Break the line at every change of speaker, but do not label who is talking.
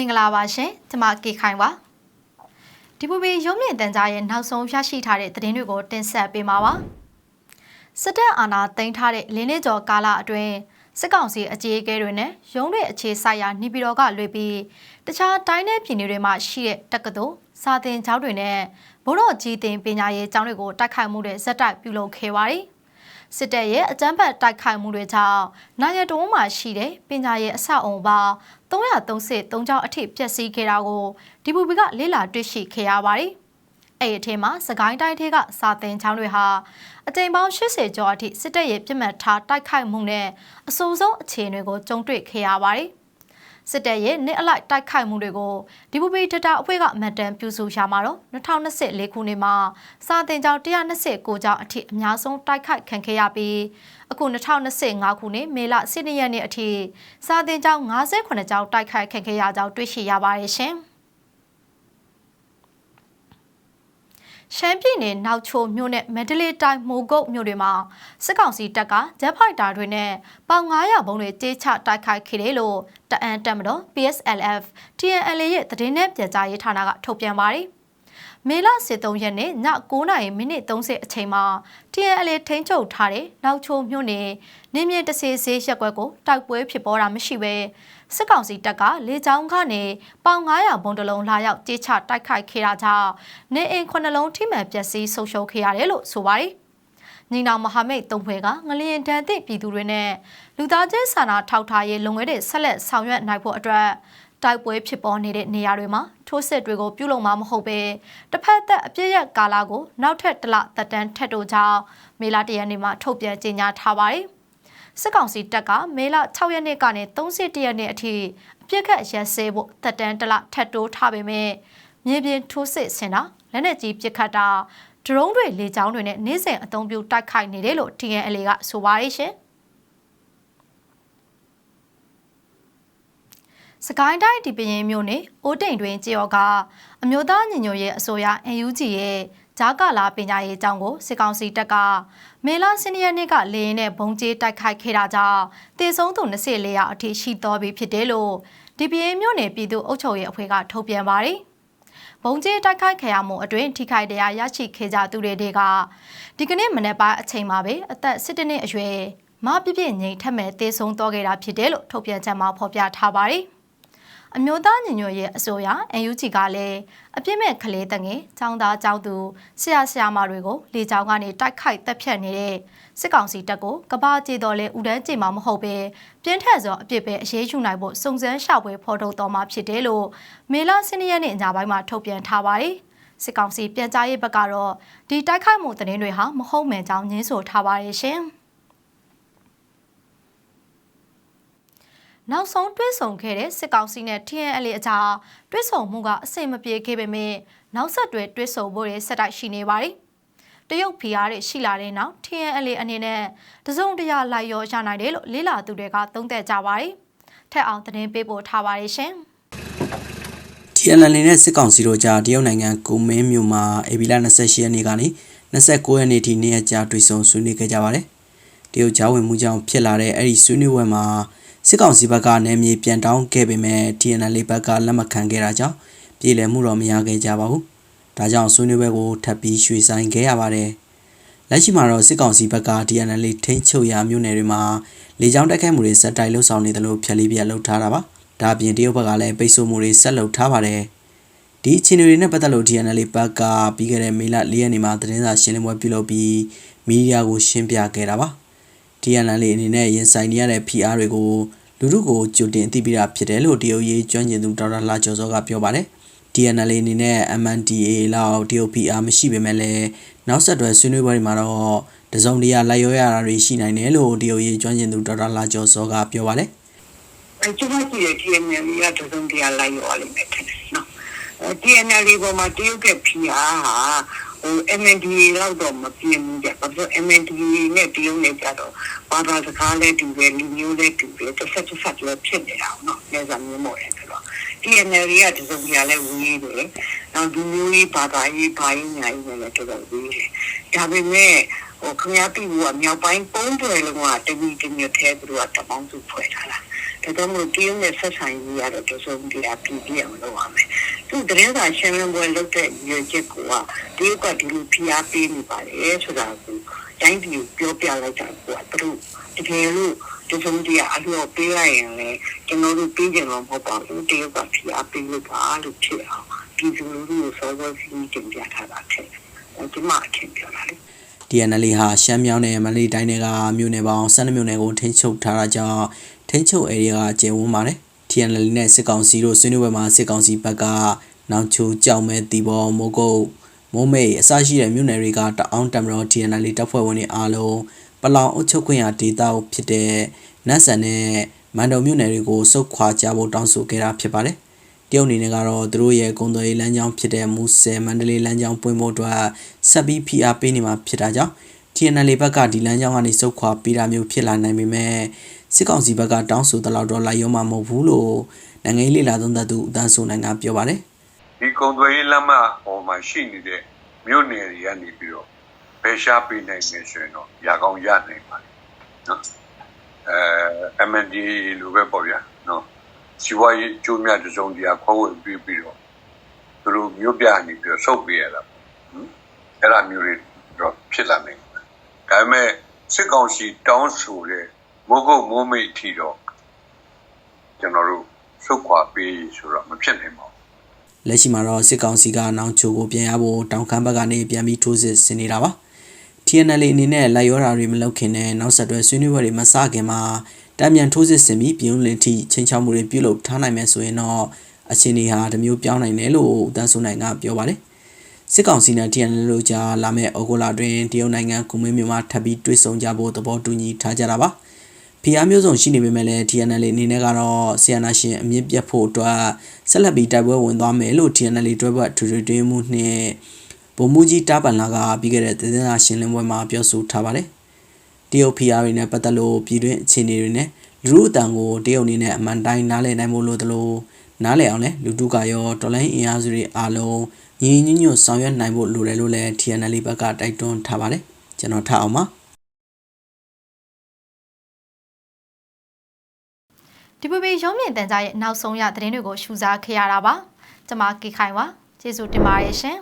င်္ဂလာပါရှင်ကျွန်မကေခိုင်ပါဒီပူပီရုံးမြင့်တန်ကြားရဲ့နောက်ဆုံးရရှိထားတဲ့သတင်းတွေကိုတင်ဆက်ပေးမှာပါစစ်တပ်အာဏာသိမ်းထားတဲ့လင်းနေကျော်ကာလအတွင်းစစ်ကောင်စီအကြီးအကဲတွေနဲ့ရုံးတွေအခြေစိုက်ရာနေပြည်တော်ကလွေပြီးတခြားတိုင်းနယ်ပြည်နယ်တွေမှာရှိတဲ့တက္ကသိုလ်စာသင်ကျောင်းတွေနဲ့ဘိုးတော်ကြီးတင်ပညာရေးကျောင်းတွေကိုတိုက်ခိုက်မှုတွေဇက်တိုက်ပြုလုပ်ခဲ့ပါတယ် စစ်တပ်ရဲ့အကြမ်းဖက်တိုက်ခိုက်မှုတွေကြောင့်နိုင်ငံတော်မှာရှိတဲ့ပညာရေးအဆောက်အုံပေါင်း333ကျောင်းအထိပျက်စီးခဲ့တာကိုဒီပူပီကလေ့လာတွေ့ရှိခဲ့ရပါတယ်။အဲ့ဒီအထက်မှာစကိုင်းတိုင်းထဲကစာသင်ကျောင်းတွေဟာအကြိမ်ပေါင်း80ကျော်အထိစစ်တပ်ရဲ့ပြစ်မှတ်ထားတိုက်ခိုက်မှုနဲ့အဆိုးဆုံးအခြေအနေကိုကြုံတွေ့ခဲ့ရပါတယ်။ စစ်တပ်ရဲ့နှစ်အလိုက်တိုက်ခိုက်မှုတွေကိုဒီပူပီဒတာအဖွဲ့ကမှတ်တမ်းပြုစုရှာမှာတော့2024ခုနှစ်မှာစာတင်ကျောင်း129ကျောင်းအထိအများဆုံးတိုက်ခိုက်ခံခဲ့ရပြီးအခု2025ခုနှစ်မေလ12ရက်နေ့အထိစာတင်ကျောင်း58ကျောင်းတိုက်ခိုက်ခံခဲ့ရကြောင်းတွေ့ရှိရပါတယ်ရှင်။ ရှမ်းပြည်နယ်နောက်ချိုမြို့နဲ့မန္တလေးတိုင်းမိုးကုတ်မြို့တွေမှာစစ်ကောင်စီတပ်ကဂျက်ဖိုက်တာတွေနဲ့ပေါင်900ဘုံတွေတေးချတိုက်ခိုက်ခဲ့တယ်လို့တအန်တက်မတော် PSLF TNL ရဲ့သတင်းနဲ့ပြန်ကြားရေးဌာနကထုတ်ပြန်ပါတယ်။ မေလ23ရက်နေ့ည9:30မိနစ်30အချိန်မှာ TNL ထိန်းချုပ်ထားတဲ့နောက်ချိုမြို့နယ်နေမြင့်တစေးစေးရက်ကွက်ကိုတိုက်ပွဲဖြစ်ပေါ်တာမရှိဘဲစစ်ကောင်စီတပ်ကလေကြောင်းကနေပေါင်900ဘုံတလုံးလာရောက်ကြေးချတိုက်ခိုက်ခဲ့တာကြောင့်နေအိမ်ခုနှလုံးထိမှန်ပျက်စီးဆုံးရှုံးခဲ့ရတယ်လို့ဆိုပါတယ်။ညီနောင်မဟာမိတ်သုံးဖွဲ့ကငလျင်တန်သည့်ပြည်သူတွေနဲ့လူသားချင်းစာနာထောက်ထားရေးလုပ်ငန်းတွေဆက်လက်ဆောင်ရွက်နိုင်ဖို့အတွက် တိုက်ပွဲဖြစ်ပေါ်နေတဲ့နေရာတွေမှာထိုးစစ်တွေကိုပြုလုပ်မှာမဟုတ်ပဲတစ်ဖက်သက်အပြည့်ရကာလာကိုနောက်ထပ်တလသက်တမ်းထက်တို့ကြောင့်မေလတရနေ့မှာထုတ်ပြန်ကြေညာထားပါတယ်။စစ်ကောင်စီတပ်ကမေလ6ရက်နေ့ကနေ31ရက်နေ့အထိအပြစ်ခတ်ရက်စဲဖို့သက်တမ်းတလထက်တိုးထားပေမဲ့မြေပြင်ထိုးစစ်ဆင်တာလက်နက်ကြီးပစ်ခတ်တာဒရုန်းတွေလေကြောင်းတွေနဲ့နေ့စဉ်အသုံးပြုတိုက်ခိုက်နေတယ်လို့ TNL ကဆိုပါတယ်ရှင်။ စကိုင်းတိုင်းဒီပရင်မြို့နယ်အိုးတိန်တွင်ကြေော်ကအမျိုးသားညီညွတ်ရေးအစိုးရ NUG ရဲ့ဂျာကာလာပညာရေးအကြောင်းကိုစစ်ကောင်စီတပ်ကမေလ10ရက်နေ့ကလေရင်နဲ့ဘုံကျဲတိုက်ခိုက်ခဲ့တာကြောင့်တေဆုံးသူ24ရာအထိရှိတော်ပြီဖြစ်တယ်လို့ဒီပရင်မြို့နယ်ပြည်သူ့အုပ်ချုပ်ရေးအဖွဲ့ကထုတ်ပြန်ပါတယ်။ဘုံကျဲတိုက်ခိုက်ခဲ့ရမှုအတွင်းထိခိုက်တရားရရှိခဲ့ကြသူတွေကဒီကနေ့မနေ့ပိုင်းအချိန်မှာပဲအသက်17နှစ်အရွယ်မပြည့်ပြည့်ငိမ်ထက်မဲ့တေဆုံးတော်ခဲ့တာဖြစ်တယ်လို့ထုတ်ပြန်ချက်မှာဖော်ပြထားပါတယ်။ အမျိုးသားညီညွတ်ရေးအစိုးရ NUG ကလည်းအပြစ်မဲ့ကလေးတငယ်ចောင်းသားចောင်းသူဆရာဆရာမတွေကိုလေကြောင်းကနေတိုက်ခိုက်တပ်ဖြတ်နေတဲ့စစ်ကောင်စီတပ်ကိုကဘာကြေတော်လဲဥဒန်းကြေမှာမဟုတ်ပဲပြင်းထန်စွာအပြစ်ပဲအရေးယူနိုင်ဖို့စုံစမ်းရှာဖွေဖော်ထုတ်တော်မှာဖြစ်တယ်လို့မေလ12ရက်နေ့ညပိုင်းမှာထုတ်ပြန်ထားပါတယ်စစ်ကောင်စီပြန်ကြားရေးဘက်ကတော့ဒီတိုက်ခိုက်မှုသတင်းတွေဟာမဟုတ်မှန်ကြောင်းညင်းဆိုထားပါတယ်ရှင်။ နောက်ဆုံးတွဲဆုံခဲ့တဲ့စစ်ကောင်စီနဲ့ TNL အကြားတွဲဆုံမှုကအဆင်မပြေခဲ့ပေမဲ့နောက်ဆက်တွဲတွဲဆုံဖို့တွေဆက်တိုက်ရှိနေပါတယ်။တရုတ်ဖီအားတွေရှိလာတဲ့နောက် TNL အနေနဲ့တစုံတရာလိုက်ရောရနိုင်တယ်လို့လေးလာသူတွေကသုံးသပ်ကြပါတယ်။ထက်အောင်သတင်းပေးပို့ထားပါတယ်ရှင်။
TNL နဲ့စစ်ကောင်စီတို့ကြားတရုတ်နိုင်ငံကိုမင်းမြို့မှာအေဗီလာ28ရက်နေ့ကနေ29ရက်နေ့ထိနေ့ရက်ကြာတွေ့ဆုံဆွေးနွေးခဲ့ကြပါတယ်။တရုတ်ကြားဝင်မှုကြောင့်ဖြစ်လာတဲ့အဲ့ဒီဆွေးနွေးပွဲမှာ စစ်ကောင်စီဘက်ကနေမြေပြန်တောင်းခဲ့ပေမဲ့ TNL ဘက်ကလက်မခံခဲ့တာကြောင့်ပြည်လည်မှုတော့မရခဲ့ကြပါဘူး။ဒါကြောင့်ဆွေးနွေးပွဲကိုထပ်ပြီးရွှေ့ဆိုင်ခဲ့ရပါတယ်။လက်ရှိမှာတော့စစ်ကောင်စီဘက်က TNL ထိန်းချုပ်ရာမြို့နယ်တွေမှာလေကြောင်းတိုက်ခိုက်မှုတွေဆက်တိုက်လှုပ်ဆောင်နေတယ်လို့ဖြက်လေးပြလှုပ်ထားတာပါ။ဒါအပြင်တရုတ်ဘက်ကလည်းပိတ်ဆို့မှုတွေဆက်လုပ်ထားပါတယ်။ဒီအခြေအနေတွေနဲ့ပတ်သက်လို့ TNL ဘက်ကပြီးခဲ့တဲ့မေလ၄ရက်နေ့မှာသတင်းစာရှင်းလင်းပွဲပြုလုပ်ပြီးမီဒီယာကိုရှင်းပြခဲ့တာပါ။ TNL အနေနဲ့ရင်ဆိုင်နေရတဲ့ PR တွေကိုလူထုကိုကြိုတင်သိပြီးတာဖြစ်တယ်လို့တရုတ်ရေးကျွမ်းကျင်သူဒေါက်တာလာကျော်စောကပြောပါတယ်။ DNL အနေနဲ့ MNDA လောက် TOPR မရှိပေမဲ့လည်းနောက်ဆက်တွဲဆွေးနွေးပွဲတွေမှာတော့တစုံတရာလိုက်ရောရတာတွေရှိနိုင်တယ်လို့တရုတ်ရေးကျွမ်းကျင်သူဒေါက်တာလာကျော်စောကပြောပါတယ်။
အဲကျွန်မကြည့်တဲ့ TNL ကတစုံတရာလိုက်ရောလိမ့်မယ်ထင်တယ်နော်။ TNL ပေါ်မှာတရုတ်က PR ဟာဟို MNDA လောက်တော့မပြင်းဘူးကြ။ဘာလို့ MNDA နဲ့တရုတ်နဲ့ကြတော့ ဘာသာစကားလည်းတူတယ်လူမျိုးလည်းတူတယ်တစ်ဆက်တစ်ဆက်လည်းဖြစ်နေတာအောင်နော်။နေစာမျိုးမို့တယ်ဆိုတော့ TNL ကဒီစုံပြလည်းဝေးတယ်။နောက်လူမျိုးရေးဘာသာရေးဘာရေးညာရေးလည်းတော်တော်ဝေးတယ်။ဒါပေမဲ့ဟိုခင်ဗျားပြည်ကမြောက်ပိုင်းပုံးတွေလုံးကတဝီတမျိုးသေးသူကတပေါင်းစုဖွဲ့ထားတာဒါကြောင့်မို့တရုတ်နဲ့ဆက်ဆံရေးရတော့တစုံတရာပြည်ပြအောင်လုပ်ရမယ်သူတရင်စာရှင်းလင်းပွဲလုပ်တဲ့ရည်ချက်ကိုကတရုတ်ကဒီလိုဖိအားပေးနေပါလေဆိုတာကို တိုင်းပြည်ပြောပြလိုက်တာကိုကသူတို့တကယ်လို့တစုံတရာအလျော်ပေးလိုက်ရင်လည်းကျွန်တော်တို့ပြီးကြတော့မဟုတ်ပါဘူးတရုတ်ကဖိအားပေးလို့ပါလို့ဖြစ်အောင်ပြည်သူလူထုကိုစောစောစီးစီးတင်ပြထားတာဖြစ်တယ်ဒီမှာအထင်ပြောတာလေ
TNL ဟာရှမ်းမြောင်နဲ့မန္တလေးတိုင်းတွေကမြို့နယ်ပေါင်း12မြို့နယ်ကိုထိန်းချုပ်ထားတာကြောင့်ထိန်းချုပ် area ကကျယ်ဝန်းပါတယ်။ TNL နဲ့စစ်ကောင်စီတို့ဆွေးနွေးပွဲမှာစစ်ကောင်စီဘက်ကနောင်ချိုကြောက်မဲတီဘောမိုးကုတ် မိုးမိတ်အစရှိတဲ့မြို့နယ်တွေကတအောင်းတမတော် TNL တပ်ဖွဲ့ဝင်တွေအားလုံးပလောင်အုပ်ချုပ်ခွင့်ရဒေသဖြစ်တဲ့နတ်ဆန်နဲ့မန်တုံမြို့နယ်တွေကိုစုခွာကြဖို့တောင်းဆိုခဲ့တာဖြစ်ပါတယ်။တရုတ်အနေနဲ့ကတော့သူတို့ရဲ့ကုန်သွယ်ရေးလမ်းကြောင်းဖြစ်တဲ့မူဆယ်မန္တလေးလမ်းကြောင်းပွင့်ဖို့အတွက်ဆက်ပြီးဖိအားပေးနေမှာဖြစ်တာကြောင့် TNL ဘက်ကဒီလမ်းကြောင်းကနေစုခွာပေးတာမျိုးဖြစ်လာနိုင်ပေမဲ့စစ်ကောင်စီဘက်ကတောင်းဆိုတလောက်တော့လိုက်ရောမှာမဟုတ်ဘူးလို့နိုင်ငံရေးလေလာသုံးသပ်သူအတန်းဆိုနိုင်ကပြောပါတယ်
ဒီကုံသွေးလမ်းမပေါ်မှာရှိနေတဲ့မြို့နယ်တွေကနေပြီးတော့ဖယ်ရှားပေးနိုင်မယ်ဆိုရင်တော့ຢာကောင်းရနိုင်ပါတယ်နော်အဲ MND လိုပဲပေါ့ဗျာနော်စီဝါရေးကျိုးမြတ်တစ်စုံတရာခွဲဝေပြီးပြီးတော့သူတို့မြို့ပြနေပြီးတော့ဆုတ်ပေးရတာပေါ့ဟင်အဲ့ဒါမျိုးတွေတော့ဖြစ်လာနိုင်တယ်ဒါပေမဲ့စစ်ကောင်စီတောင်းဆိုတဲ့မိုးကုတ်မိုးမိတ်အထီတော့ကျွန်တော်တို့ဆုတ်ခွာပေးဆိုတော့မဖြစ်နိုင်ပါဘူး
လက်ရှိမှာတော့စစ်ကောင်စီကနောင်ချိုကိုပြန်ရဖို့တောင်ခမ်းဘက်ကနေပြန်ပြီးထိုးစစ်ဆင်နေတာပါ TNL အနေနဲ့လိုက်ရောတာတွေမလုပ်ခင်နဲ့နောက်ဆက်တွဲဆွေးနွေးပွဲတွေမစခင်မှာတံမြန်ထိုးစစ်ဆင်ပြီးပြည်ုံးလင်ထိချင်းချောက်မှုတွေပြုလုပ်ထားနိုင်မယ်ဆိုရင်တော့အချင်းတွေဟာတမျိုးပြောင်းနိုင်တယ်လို့တန်းဆိုနိုင်ကပြောပါတယ်စစ်ကောင်စီနဲ့ TNL တို့ကြားလာမယ့်ဩဂုတ်လတွင်တရုတ်နိုင်ငံကုမင်းမြို့မှာထပ်ပြီးတွေ့ဆုံကြဖို့သဘောတူညီထားကြတာပါ ဖီအားမျိုးစုံရှိနေပေမဲ့လည်း TNL အနေနဲ့ကတော့ဆီယနာရှင်အမြင့်ပြတ်ဖို့အတွက်ဆက်လက်ပြီးတိုက်ပွဲဝင်သွားမယ်လို့ TNL တွဲဘက်ထူထူတွင်းမှုနှင့်ဗိုလ်မှူးကြီးတာပန်လာကပြီးခဲ့တဲ့သတင်းစာရှင်းလင်းပွဲမှာပြောဆိုထားပါတယ်။တရုတ်ဖီအားတွေနဲ့ပတ်သက်လို့ပြည်တွင်းအခြေအနေတွေနဲ့လူမှုအတန်ကိုတရုတ်အနေနဲ့အမှန်တိုင်းနားလည်နိုင်ဖို့လိုသလိုနားလည်အောင်လဲလူတုကရောတော်လိုင်းအင်အားစုတွေအားလုံးညီညီညွတ်ညွတ်ဆောင်ရွက်နိုင်ဖို့လိုတယ်လို့လည်း TNL ဘက်ကတိုက်တွန်းထားပါတယ်။ကျွန်တော်ထားအောင်ပါ
ဒီပပေရုံးမြင့်တန်ကြားရဲ့နောက်ဆုံးရသတင်းတွေကိုရှုစားခဲ့ရတာပါကျွန်မကေခိုင်ပါကျေးဇူးတင်ပါတယ်ရှင်